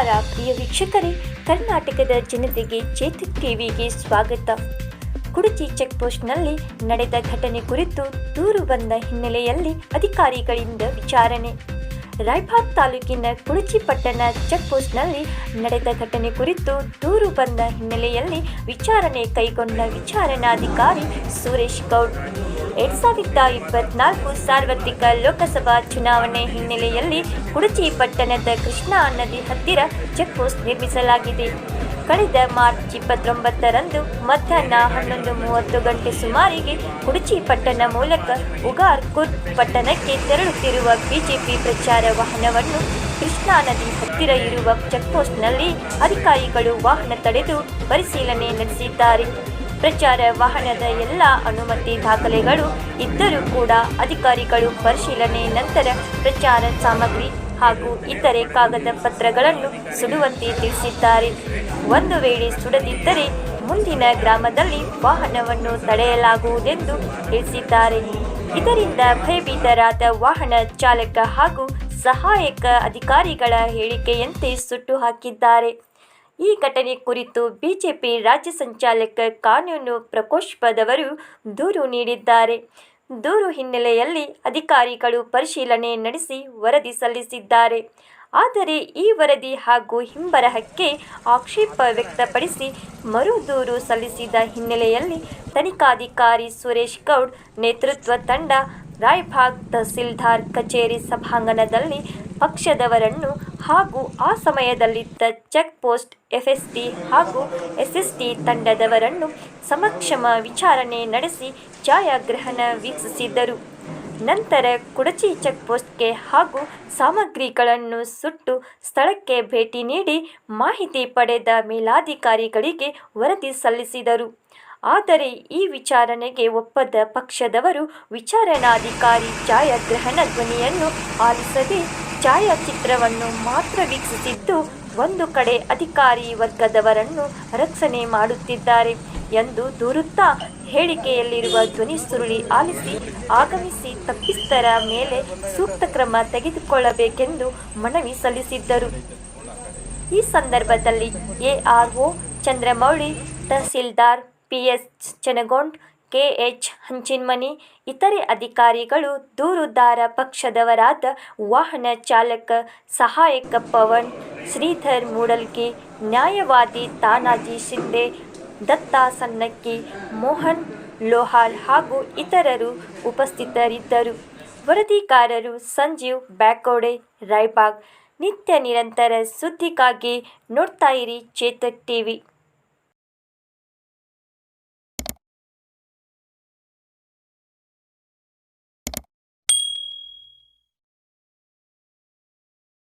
ವೀಕ್ಷಕರೇ. ಕರ್ನಾಟಕದ ಜನತೆಗೆ ಚೇತನ್ ಟಿವಿಗೆ ಸ್ವಾಗತ. ಕುಡಚಿ ಚೆಕ್ ಪೋಸ್ಟ್ನಲ್ಲಿ ನಡೆದ ಘಟನೆ ಕುರಿತು ದೂರು ಬಂದ ಹಿನ್ನೆಲೆಯಲ್ಲಿ ಅಧಿಕಾರಿಗಳಿಂದ ವಿಚಾರಣೆ. ರಾಯಬಾಗ್ ತಾಲೂಕಿನ ಕುಡಚಿ ಪಟ್ಟಣ ಚೆಕ್ ಪೋಸ್ಟ್ನಲ್ಲಿ ನಡೆದ ಘಟನೆ ಕುರಿತು ದೂರು ಬಂದ ಹಿನ್ನೆಲೆಯಲ್ಲಿ ವಿಚಾರಣೆ ಕೈಗೊಂಡ ವಿಚಾರಣಾಧಿಕಾರಿ ಸುರೇಶ್ ಗೌಡ್. ಎರಡ್ ಸಾವಿರದ ಇಪ್ಪತ್ನಾಲ್ಕು ಸಾರ್ವತ್ರಿಕ ಲೋಕಸಭಾ ಚುನಾವಣೆ ಹಿನ್ನೆಲೆಯಲ್ಲಿ ಕುಡಚಿ ಪಟ್ಟಣದ ಕೃಷ್ಣಾ ನದಿ ಹತ್ತಿರ ಚೆಕ್ ಪೋಸ್ಟ್ ನಿರ್ಮಿಸಲಾಗಿದೆ. ಕಳೆದ ಮಾರ್ಚ್ ಇಪ್ಪತ್ತೊಂಬತ್ತರಂದು ಮಧ್ಯಾಹ್ನ ಹನ್ನೊಂದು ಮೂವತ್ತು ಗಂಟೆ ಸುಮಾರಿಗೆ ಕುಡಚಿ ಪಟ್ಟಣ ಮೂಲಕ ಉಗಾರ್ಕುರ್ ಪಟ್ಟಣಕ್ಕೆ ತೆರಳುತ್ತಿರುವ ಬಿಜೆಪಿ ಪ್ರಚಾರ ವಾಹನವನ್ನು ಕೃಷ್ಣಾ ನದಿ ಹತ್ತಿರ ಇರುವ ಚೆಕ್ಪೋಸ್ಟ್ನಲ್ಲಿ ಅಧಿಕಾರಿಗಳು ವಾಹನ ತಡೆದು ಪರಿಶೀಲನೆ ನಡೆಸಿದ್ದಾರೆ. ಪ್ರಚಾರ ವಾಹನದ ಎಲ್ಲ ಅನುಮತಿ ದಾಖಲೆಗಳು ಇದ್ದರೂ ಕೂಡ ಅಧಿಕಾರಿಗಳು ಪರಿಶೀಲನೆ ನಂತರ ಪ್ರಚಾರ ಸಾಮಗ್ರಿ ಹಾಗೂ ಇತರೆ ಕಾಗದ ಪತ್ರಗಳನ್ನು ಸುಡುವಂತೆ ತಿಳಿಸಿದ್ದಾರೆ. ಒಂದು ವೇಳೆ ಸುಡದಿದ್ದರೆ ಮುಂದಿನ ಗ್ರಾಮದಲ್ಲಿ ವಾಹನವನ್ನು ತಡೆಯಲಾಗುವುದೆಂದು ತಿಳಿಸಿದ್ದಾರೆ. ಇದರಿಂದ ಭಯಭೀತರಾದ ವಾಹನ ಚಾಲಕ ಹಾಗೂ ಸಹಾಯಕ ಅಧಿಕಾರಿಗಳ ಹೇಳಿಕೆಯಂತೆ ಸುಟ್ಟು ಹಾಕಿದ್ದಾರೆ. ಈ ಘಟನೆ ಕುರಿತು ಬಿಜೆಪಿ ರಾಜ್ಯ ಸಂಚಾಲಕ ಕಾನೂನು ಪ್ರಕೋಷ್ಠದವರು ದೂರು ನೀಡಿದ್ದಾರೆ. ದೂರು ಹಿನ್ನೆಲೆಯಲ್ಲಿ ಅಧಿಕಾರಿಗಳು ಪರಿಶೀಲನೆ ನಡೆಸಿ ವರದಿ ಸಲ್ಲಿಸಿದ್ದಾರೆ. ಆದರೆ ಈ ವರದಿ ಹಾಗೂ ಹಿಂಬರಹಕ್ಕೆ ಆಕ್ಷೇಪ ವ್ಯಕ್ತಪಡಿಸಿ ಮರು ದೂರು ಸಲ್ಲಿಸಿದ ಹಿನ್ನೆಲೆಯಲ್ಲಿ ತನಿಖಾಧಿಕಾರಿ ಸುರೇಶ್ ಗೌಡ್ ನೇತೃತ್ವ ತಂಡ ರಾಯ್ಭಾಗ್ ತಹಸೀಲ್ದಾರ್ ಕಚೇರಿ ಸಭಾಂಗಣದಲ್ಲಿ ಪಕ್ಷದವರನ್ನು ಹಾಗೂ ಆ ಸಮಯದಲ್ಲಿದ್ದ ಚೆಕ್ ಪೋಸ್ಟ್ ಎಫ್ಎಸ್ಟಿ ಹಾಗೂ ಎಸ್ಎಸ್ಟಿ ತಂಡದವರನ್ನು ಸಮಕ್ಷಮ ವಿಚಾರಣೆ ನಡೆಸಿ ಛಾಯಾಗ್ರಹಣ ವೀಕ್ಷಿಸಿದರು. ನಂತರ ಕುಡಚಿ ಚೆಕ್ ಪೋಸ್ಟ್ಗೆ ಹಾಗೂ ಸಾಮಗ್ರಿಗಳನ್ನು ಸುಟ್ಟು ಸ್ಥಳಕ್ಕೆ ಭೇಟಿ ನೀಡಿ ಮಾಹಿತಿ ಪಡೆದ ಮೇಲಾಧಿಕಾರಿಗಳಿಗೆ ವರದಿ ಸಲ್ಲಿಸಿದರು. ಆದರೆ ಈ ವಿಚಾರಣೆಗೆ ಒಪ್ಪದ ಪಕ್ಷದವರು ವಿಚಾರಣಾಧಿಕಾರಿ ಛಾಯಾಗ್ರಹಣ ಧ್ವನಿಯನ್ನು ಆಲಿಸದೆ ಛಾಯಾಚಿತ್ರವನ್ನು ಮಾತ್ರ ವೀಕ್ಷಿಸಿದ್ದು ಒಂದು ಕಡೆ ಅಧಿಕಾರಿ ವರ್ಗದವರನ್ನು ರಕ್ಷಣೆ ಮಾಡುತ್ತಿದ್ದಾರೆ ಎಂದು ದೂರುತ್ತಾ ಹೇಳಿಕೆಯಲ್ಲಿರುವ ಧ್ವನಿ ಸುರುಳಿ ಆಲಿಸಿ ಆಗಮಿಸಿ ತಪ್ಪಿಸ್ತರ ಮೇಲೆ ಸೂಕ್ತ ಕ್ರಮ ತೆಗೆದುಕೊಳ್ಳಬೇಕೆಂದು ಮನವಿ ಸಲ್ಲಿಸಿದ್ದರು. ಈ ಸಂದರ್ಭದಲ್ಲಿ ARO Chandramouli tahsildar PS Chanagond KH Hanchinmani, ಇತರೆ ಅಧಿಕಾರಿಗಳು ದೂರುದಾರ ಪಕ್ಷದವರಾದ ವಾಹನ ಚಾಲಕ ಸಹಾಯಕ ಪವನ್, ಶ್ರೀಧರ್ ಮೂಡಲ್ಗಿ, ನ್ಯಾಯವಾದಿ ತಾನಾಜಿ ಶಿಂದೆ ದತ್ತಾ ಸನ್ನಕ್ಕಿ, ಮೋಹನ್ ಲೋಹಾಲ್ ಹಾಗೂ ಇತರರು ಉಪಸ್ಥಿತರಿದ್ದರು. ವರದಿಗಾರರು ಸಂಜೀವ್ ಬ್ಯಾಕೋಡೆ, ರಾಯ್ಬಾಗ್, ನಿತ್ಯ ನಿರಂತರ ಸುದ್ದಿಗಾಗಿ ನೋಡ್ತಾ ಇರಿ ಚೇತಕ್ ಟಿವಿ.